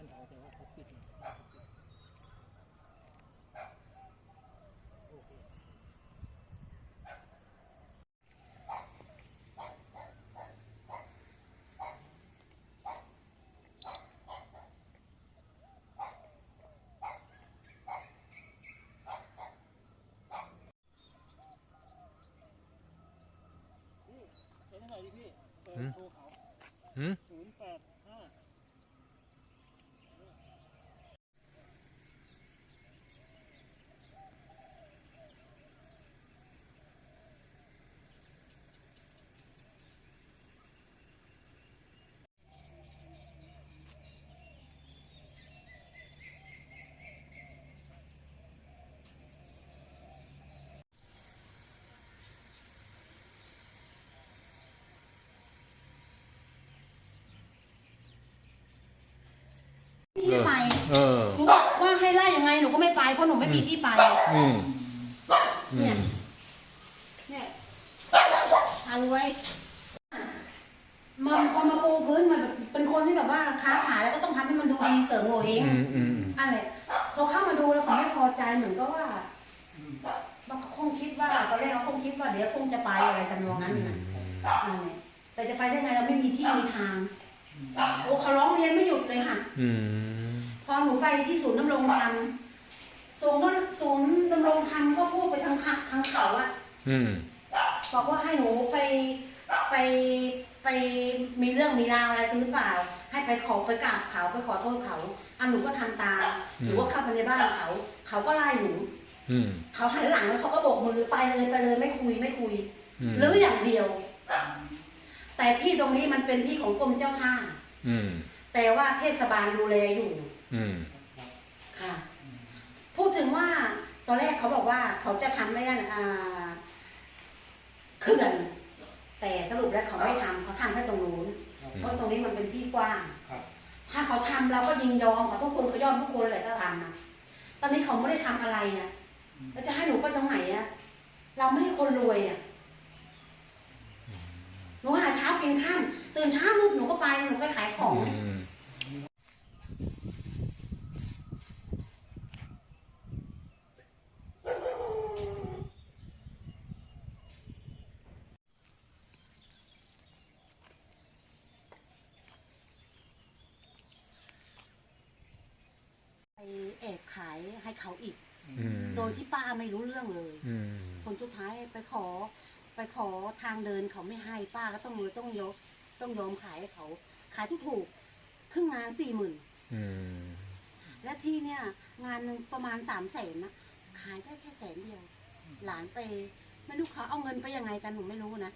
านเราแต่ว่าเขาปิดโอเคพี่พี่เปิดโซ่เขาอืม ที่ไปเออ หนูบอกว่าให้ไล่ยังไงหนูก็ไม่ไปเพราะหนูไม่มีที่ไป อืมอืเนี่ยมเนี่ยทารวยมันพอมาปูพื้นมันแบบเป็นคนที่แบบว่าค้าขายแล้วก็ต้องทำให้มันดูดีเสริมโงเฮงอืมอืมอะไรเขาเข้ามาดูแล้วเขาไม่พอใจเหมือนก็ว่าบางเขาคงคิดว่าตอนแรกเขาคงคิดว่าเดี๋ยวคงจะไปอะไรกันวงนั้นนะนั่นแหละแต่จะไปได้ไงเราไม่มีที่มีทางโอ้เขาร้องเรียนไม่หยุดเลยค่ะอืม พอหนูไปที่ศูนย์ดำรงธรรมศูนย์นั้นศูนย์ดำรงธรรมก็พูดไปทางขะทางเขาอะอืมบอกว่าให้หนูไปไปไปมีเรื่องมีราวอะไรกันหรือเปล่า ให้ไปขอไปกราบเขาไปขอโทษเขาอันหนูก็ทำตามหนูก็เข้าไปในบ้านเขา เขาก็ไล่หนูอืมเขาหันหลังแล้วเขาก็โบกมือไปเลยไปเลยไม่คุยไม่คุยอืมหรืออย่างเดียว แต่ที่ตรงนี้มันเป็นที่ของกรมเจ้าท่าอืม แต่ว่าเทศบาลดูแลอยู่อืม ค่ะ พูดถึงว่าตอนแรกเขาบอกว่าเขาจะทำไม่ได้นะอ่าเขื่อนแต่สรุปแล้วเขาไม่ทำเขาทำแค่ตรงนู้นเพราะตรงนี้มันเป็นที่กว้างครับ ถ้าเขาทำเราก็ยินยอมขอทุกคนเขายอมทุกคนเลยถ้าทำนะตอนนี้เขาไม่ได้ทำอะไรอะแล้วจะให้หนูไปตรงไหนอะเราไม่ได้คนรวยอะหนูหาเช้ากินข้ามตื่นเช้าลูกหนูก็ไปหนูไปขายของ อืม ไปแอบขายให้เขาอีก อืม โดยที่ป้าไม่รู้เรื่องเลย อืมคนสุดท้ายไปขอ ไปขอทางเดินเขาไม่ให้ป้าก็ต้องเลยต้องยกต้องยอมขายให้เขาขายทุกถูกๆครึ่งงานสี่หมื่นอืม และที่เนี่ย งานหนึ่งประมาณสามแสนนะขายได้แค่แสนเดียว หลานไปไม่รู้เขาเอาเงินไปยังไงกันหนูไม่รู้นะ